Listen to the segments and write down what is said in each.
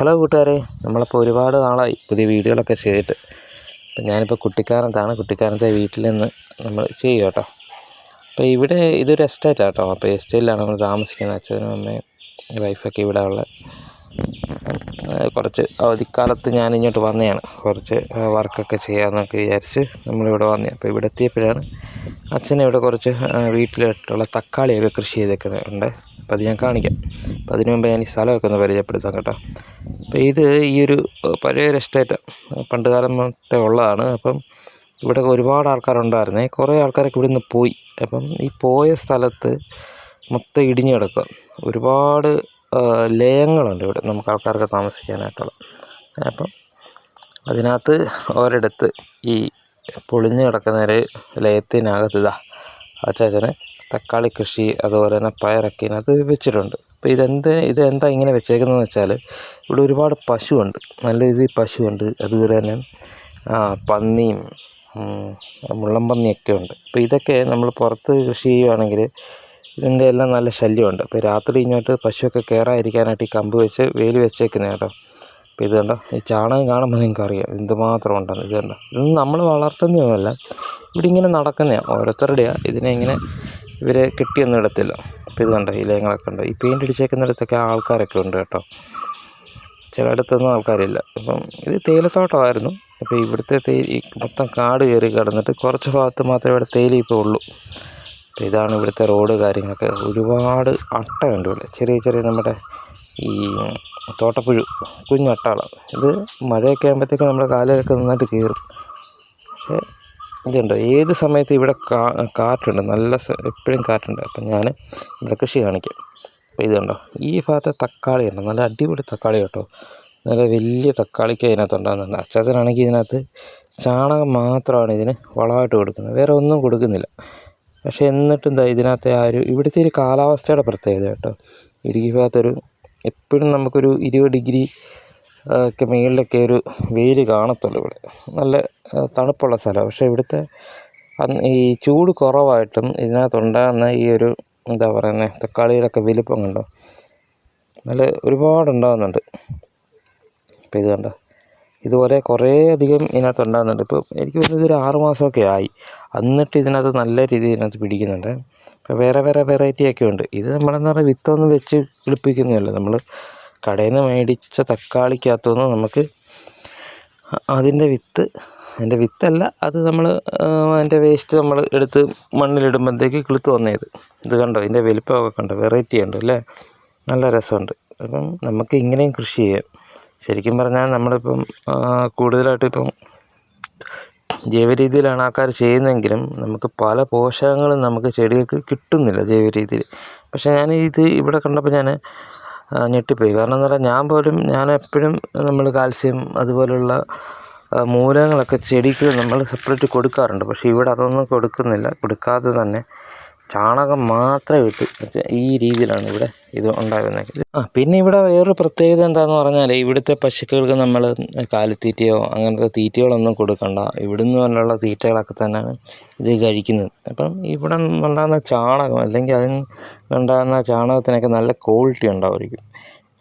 Hello കൂട്ടുകാരെ നമ്മളിപ്പോൾ ഒരുപാട് നാളായി പുതിയ വീഡിയോകളൊക്കെ ചെയ്തിട്ട്. അപ്പം ഞാനിപ്പോൾ കുട്ടിക്കാനത്താണ് കുട്ടിക്കാനത്തെ വീട്ടിൽ നിന്ന് നമ്മൾ ചെയ്യുക കേട്ടോ. അപ്പോൾ ഇവിടെ ഇതൊരു എസ്റ്റേറ്റ് കേട്ടോ. അപ്പോൾ എസ്റ്റേറ്റിലാണ് നമ്മൾ താമസിക്കുന്നത്. അച്ഛനും അമ്മയും വൈഫൊക്കെ ഇവിടെ ഉള്ള കുറച്ച് അവധിക്കാലത്ത് ഞാൻ ഇങ്ങോട്ട് വന്നതാണ്. കുറച്ച് വർക്കൊക്കെ ചെയ്യാമെന്നൊക്കെ വിചാരിച്ച് നമ്മളിവിടെ വന്നത് അപ്പോൾ ഇവിടെ എത്തിയപ്പോഴാണ് അച്ഛനെ ഇവിടെ കുറച്ച് വീട്ടിലിട്ടുള്ള തക്കാളിയൊക്കെ കൃഷി ചെയ്തേക്കുന്നുണ്ട് അപ്പോൾ അത് ഞാൻ കാണിക്കാം. അപ്പോൾ അതിനു മുമ്പ് ഞാൻ ഈ സ്ഥലമൊക്കെ ഒന്ന് പരിചയപ്പെടുത്താം കേട്ടോ. അപ്പോൾ ഇത് ഈ ഒരു പഴയൊരു എസ്റ്റേറ്റ് പണ്ട് കാലം തൊട്ടേ ഉള്ളതാണ്. അപ്പം ഇവിടെ ഒരുപാട് ആൾക്കാരുണ്ടായിരുന്നേ. കുറേ ആൾക്കാരൊക്കെ ഇവിടെ നിന്ന് പോയി. അപ്പം ഈ പോയ സ്ഥലത്ത് മൊത്തം ഇടിഞ്ഞു കിടക്കുക. ഒരുപാട് ലയങ്ങളുണ്ട് ഇവിടെ നമുക്ക് ആൾക്കാർക്ക് താമസിക്കാനായിട്ടുള്ള. അപ്പം അതിനകത്ത് ഒരിടത്ത് ഈ പൊളിഞ്ഞു കിടക്കുന്ന ഒരു ലയത്തിനകത്ത് ഇതാ അച്ചാച്ചനെ തക്കാളി കൃഷി അതുപോലെ തന്നെ പയറൊക്കെ ഇതിനകത്ത് വെച്ചിട്ടുണ്ട്. അപ്പോൾ ഇതെന്ത് ഇതെന്താ ഇങ്ങനെ വെച്ചേക്കുന്നതെന്ന് വെച്ചാൽ ഇവിടെ ഒരുപാട് പശുവുണ്ട്. നല്ല രീതിയിൽ പശുവുണ്ട്. അതുപോലെ തന്നെ പന്നിയും മുള്ളം പന്നിയൊക്കെ ഉണ്ട്. അപ്പോൾ ഇതൊക്കെ നമ്മൾ പുറത്ത് കൃഷി ചെയ്യുകയാണെങ്കിൽ ഇതിന്റെ എല്ലാം നല്ല ശല്യമുണ്ട്. അപ്പോൾ രാത്രി ഇങ്ങോട്ട് പശുവൊക്കെ കയറാതിരിക്കാനായിട്ട് ഈ കമ്പ് വെച്ച് വേലി വെച്ചേക്കുന്നത് കേട്ടോ. അപ്പോൾ ഇത് കണ്ടോ? ഈ ചാണകം കാണുമ്പോൾ നിങ്ങൾക്ക് അറിയാം എന്തുമാത്രം ഉണ്ടെന്ന്. ഇത് കണ്ടോ? ഇതൊന്നും നമ്മൾ വളർത്തുന്നതൊന്നുമല്ല ഇവിടെ ഇങ്ങനെ നടക്കുന്നതാണ്. ഓരോരുത്തരുടെയാണ് ഇതിനെ ഇങ്ങനെ ഇവരെ കിട്ടിയൊന്നും ഇടത്തില്ല. അപ്പോൾ ഇത് കണ്ടോ ഇലയങ്ങളൊക്കെ ഉണ്ട് ഈ പെയിന്റ് അടിച്ചേക്കുന്നിടത്തൊക്കെ ആൾക്കാരൊക്കെ ഉണ്ട് കേട്ടോ. ചിലയിടത്തൊന്നും ആൾക്കാരില്ല. അപ്പം ഇത് തേയിലത്തോട്ടമായിരുന്നു. അപ്പോൾ ഇവിടുത്തെ തേയില മൊത്തം കാട് കയറി കിടന്നിട്ട് കുറച്ച് ഭാഗത്ത് മാത്രമേ ഇവിടെ തേയില ഇപ്പോൾ ഉള്ളൂ. അപ്പോൾ ഇതാണ് ഇവിടുത്തെ റോഡ് കാര്യങ്ങളൊക്കെ. ഒരുപാട് അട്ടയുണ്ട് ഇവിടെ. ചെറിയ ചെറിയ നമ്മുടെ ഈ തോട്ടപ്പുഴു കുഞ്ഞട്ടകളാണ് ഇത് മഴയൊക്കെ ആകുമ്പോഴത്തേക്കും നമ്മുടെ കാലിലൊക്കെ നന്നായിട്ട് കയറും. പക്ഷേ ഇതുണ്ട്? ഏത് സമയത്ത് ഇവിടെ കാ കാറ്റുണ്ട്? നല്ല എപ്പോഴും കാറ്റുണ്ട്. അപ്പം ഞാൻ ഇവിടെ കൃഷി കാണിക്കാം. അപ്പോൾ ഇതുണ്ടോ? ഈ ഭാഗത്ത് തക്കാളി ഉണ്ട്. നല്ല അടിപൊളി തക്കാളി കേട്ടോ. നല്ല വലിയ തക്കാളിക്ക് അതിനകത്ത് ഉണ്ടാകുന്നുണ്ട് അച്ചാച്ചനാണെങ്കിൽ ഇതിനകത്ത് ചാണകം മാത്രമാണ് ഇതിന് വളമായിട്ട് കൊടുക്കുന്നത്. വേറെ ഒന്നും കൊടുക്കുന്നില്ല. പക്ഷേ എന്നിട്ടും എന്താ ഇതിനകത്തെ ആ ഒരു ഇവിടുത്തെ ഒരു കാലാവസ്ഥയുടെ പ്രത്യേകത കേട്ടോ. ഇടുക്കി ഭാഗത്തൊരു എപ്പോഴും നമുക്കൊരു ഇരുപത് ഡിഗ്രി ഒക്കെ മുകളിലൊക്കെ ഒരു വെയിൽ കാണത്തുള്ളൂ ഇവിടെ. നല്ല തണുപ്പുള്ള സ്ഥലമാണ് പക്ഷേ ഇവിടുത്തെ ഈ ചൂട് കുറവായിട്ടും ഇതിനകത്തുണ്ടാകുന്ന ഈ ഒരു എന്താ പറയുന്നത് തക്കാളിയുടെയൊക്കെ വലിപ്പം കണ്ടോ? നല്ല ഒരുപാട് ഉണ്ടാകുന്നുണ്ട് ഇത് കണ്ടോ? ഇതുപോലെ കുറേ അധികം ഇതിനകത്ത് ഉണ്ടാകുന്നുണ്ട് ഇപ്പോൾ എനിക്ക് തോന്നുന്നത് ഒരു ആറ് മാസമൊക്കെ ആയി. എന്നിട്ട് ഇതിനകത്ത് നല്ല രീതിയിൽ ഇതിനകത്ത് പിടിക്കുന്നുണ്ട്. ഇപ്പോൾ വേറെ വേറെ വെറൈറ്റിയൊക്കെ ഉണ്ട്. ഇത് നമ്മളെന്ന് പറഞ്ഞാൽ വിത്തൊന്നും വെച്ച് കിളിപ്പിക്കുന്നതല്ല നമ്മൾ കടയിൽ നിന്ന് മേടിച്ച തക്കാളിക്കകത്തുനിന്ന് നമുക്ക് അതിന്റെ വിത്ത് അതിന്റെ വിത്തല്ല അത് നമ്മൾ അതിന്റെ വേസ്റ്റ് നമ്മൾ എടുത്ത് മണ്ണിലിടുമ്പോഴത്തേക്ക് കിളുത്ത് വന്നേത്. ഇത് കണ്ടോ ഇതിന്റെ വലിപ്പമൊക്കെ കണ്ടോ വെറൈറ്റി ഉണ്ട് അല്ലേ? നല്ല രസമുണ്ട്. അപ്പം നമുക്ക് ഇങ്ങനെയും കൃഷി ചെയ്യാം. ശരിക്കും പറഞ്ഞാൽ നമ്മളിപ്പം കൂടുതലായിട്ട് ഇപ്പം ജൈവ രീതിയിലാണ് ആൾക്കാർ ചെയ്യുന്നതെങ്കിലും നമുക്ക് പല പോഷകങ്ങളും നമുക്ക് ചെടികൾക്ക് കിട്ടുന്നില്ല ജൈവ രീതിയിൽ പക്ഷേ ഞാൻ ഇത് ഇവിടെ കണ്ടപ്പോൾ ഞാൻ ഞെട്ടിപ്പോയി. കാരണം എന്ന് പറഞ്ഞാൽ ഞാൻ പോലും ഞാൻ എപ്പോഴും നമ്മൾ കാൽസ്യം അതുപോലുള്ള മൂലകങ്ങളൊക്കെ ചെടിക്ക് നമ്മൾ സെപ്പറേറ്റ് കൊടുക്കാറുണ്ട്. പക്ഷേ ഇവിടെ അതൊന്നും കൊടുക്കുന്നില്ല. കൊടുക്കാതെ തന്നെ ചാണകം മാത്രമേ ഇട്ട് ഈ രീതിയിലാണ് ഇവിടെ ഇത് ഉണ്ടാകുന്നത്. ആ പിന്നെ ഇവിടെ വേറൊരു പ്രത്യേകത എന്താണെന്ന് പറഞ്ഞാൽ ഇവിടുത്തെ പശുക്കൾക്ക് നമ്മൾ കാലിത്തീറ്റയോ അങ്ങനത്തെ തീറ്റകളൊന്നും കൊടുക്കണ്ട. ഇവിടുന്ന് പോലുള്ള തീറ്റകളൊക്കെ തന്നെയാണ് ഇത് കഴിക്കുന്നത്. അപ്പം ഇവിടെ ഉണ്ടാകുന്ന ചാണകം അല്ലെങ്കിൽ അതിന് ഉണ്ടാകുന്ന ചാണകത്തിനൊക്കെ നല്ല ക്വാളിറ്റി ഉണ്ടാവുമായിരിക്കും.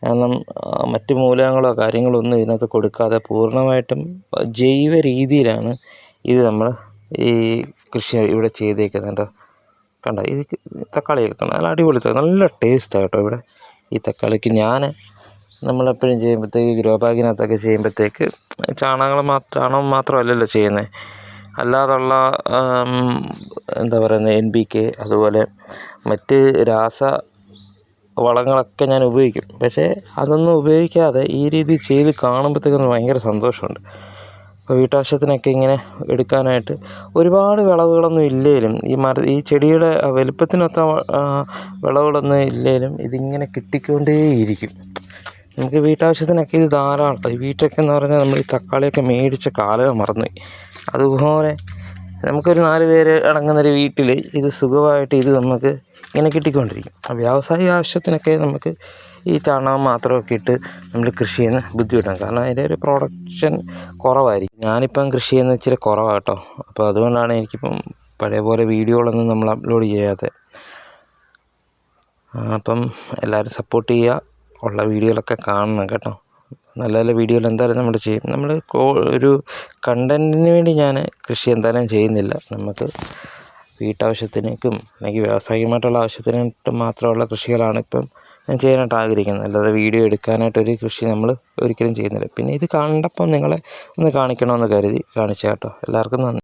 കാരണം മറ്റ് മൂലകങ്ങളോ കാര്യങ്ങളോ ഒന്നും ഇതിനകത്ത് കൊടുക്കാതെ പൂർണമായിട്ടും ജൈവ രീതിയിലാണ് ഇത് നമ്മൾ ഈ കൃഷി ഇവിടെ ചെയ്തേക്കുന്നത് കേട്ടോ കണ്ടോ? ഇത് തക്കാളിയൊക്കെ കണ്ട നല്ല അടിപൊളി നല്ല ടേസ്റ്റാണ് കേട്ടോ ഇവിടെ ഈ തക്കാളിക്ക്. ഞാൻ നമ്മളെപ്പോഴും ചെയ്യുമ്പോഴത്തേക്ക് ഗ്രോ ബാഗിനകത്തൊക്കെ ചെയ്യുമ്പോഴത്തേക്ക് ചാണകങ്ങൾ മാത്രം ചാണകം മാത്രമല്ലല്ലോ ചെയ്യുന്നത് അല്ലാതുള്ള എന്താ പറയുന്നത് എൻ ബി കെ അതുപോലെ മറ്റ് രാസ വളങ്ങളൊക്കെ ഞാൻ ഉപയോഗിക്കും. പക്ഷേ അതൊന്നും ഉപയോഗിക്കാതെ ഈ രീതിയിൽ ചെയ്ത് കാണുമ്പോഴത്തേക്കൊന്ന് ഭയങ്കര സന്തോഷമുണ്ട്. വീട്ടാവശ്യത്തിനൊക്കെ ഇങ്ങനെ എടുക്കാനായിട്ട് ഒരുപാട് വിളവുകളൊന്നും ഇല്ലേലും ഈ മര ഈ ചെടിയുടെ വലുപ്പത്തിനൊത്ത വിളവുകളൊന്നും ഇല്ലേലും ഇതിങ്ങനെ കിട്ടിക്കൊണ്ടേയിരിക്കും. നമുക്ക് വീട്ടാവശ്യത്തിനൊക്കെ ഇത് ധാരാളം ഈ വീട്ടൊക്കെ എന്ന് പറഞ്ഞാൽ നമ്മൾ ഈ തക്കാളിയൊക്കെ മേടിച്ച കാലമേ മറന്നുപോയി. അതുപോലെ നമുക്കൊരു നാല് പേര് അടങ്ങുന്നൊരു വീട്ടിൽ ഇത് സുഖമായിട്ട് ഇത് നമുക്ക് ഇങ്ങനെ കിട്ടിക്കൊണ്ടിരിക്കും. വ്യാവസായിക ആവശ്യത്തിനൊക്കെ നമുക്ക് ഈ ചാണകം മാത്രമൊക്കെ ഇട്ട് നമ്മൾ കൃഷി ചെയ്യുന്ന ബുദ്ധിമുട്ടാണ്. കാരണം അതിന്റെ ഒരു പ്രൊഡക്ഷൻ കുറവായിരിക്കും. ഞാനിപ്പം കൃഷി ചെയ്യുന്ന ഇച്ചിരി കുറവാണ് കേട്ടോ. അപ്പോൾ അതുകൊണ്ടാണ് എനിക്കിപ്പം പഴയ പോലെ വീഡിയോകളൊന്നും നമ്മൾ അപ്ലോഡ് ചെയ്യാതെ. അപ്പം എല്ലാവരും സപ്പോർട്ട് ചെയ്യുക ഉള്ള വീഡിയോകളൊക്കെ കാണണം കേട്ടോ. നല്ല നല്ല വീഡിയോയിൽ എന്തായാലും നമ്മൾ ചെയ്യും. നമ്മൾ ഒരു കണ്ടന്റിന് വേണ്ടി ഞാൻ കൃഷി എന്തായാലും ചെയ്യുന്നില്ല. നമുക്ക് വീട്ടാവശ്യത്തിനേക്കും അല്ലെങ്കിൽ വ്യാവസായികമായിട്ടുള്ള ആവശ്യത്തിനായിട്ട് മാത്രമുള്ള കൃഷികളാണ് ഇപ്പം ഞാൻ ചെയ്യാനായിട്ട് ആഗ്രഹിക്കുന്നത്. അല്ലാതെ വീഡിയോ എടുക്കാനായിട്ടൊരു കൃഷി നമ്മൾ ഒരിക്കലും ചെയ്യുന്നില്ല. പിന്നെ ഇത് കണ്ടപ്പം നിങ്ങളെ ഒന്ന് കാണിക്കണമെന്ന് കരുതി കാണിച്ചു കേട്ടോ എല്ലാവർക്കും നന്ദി.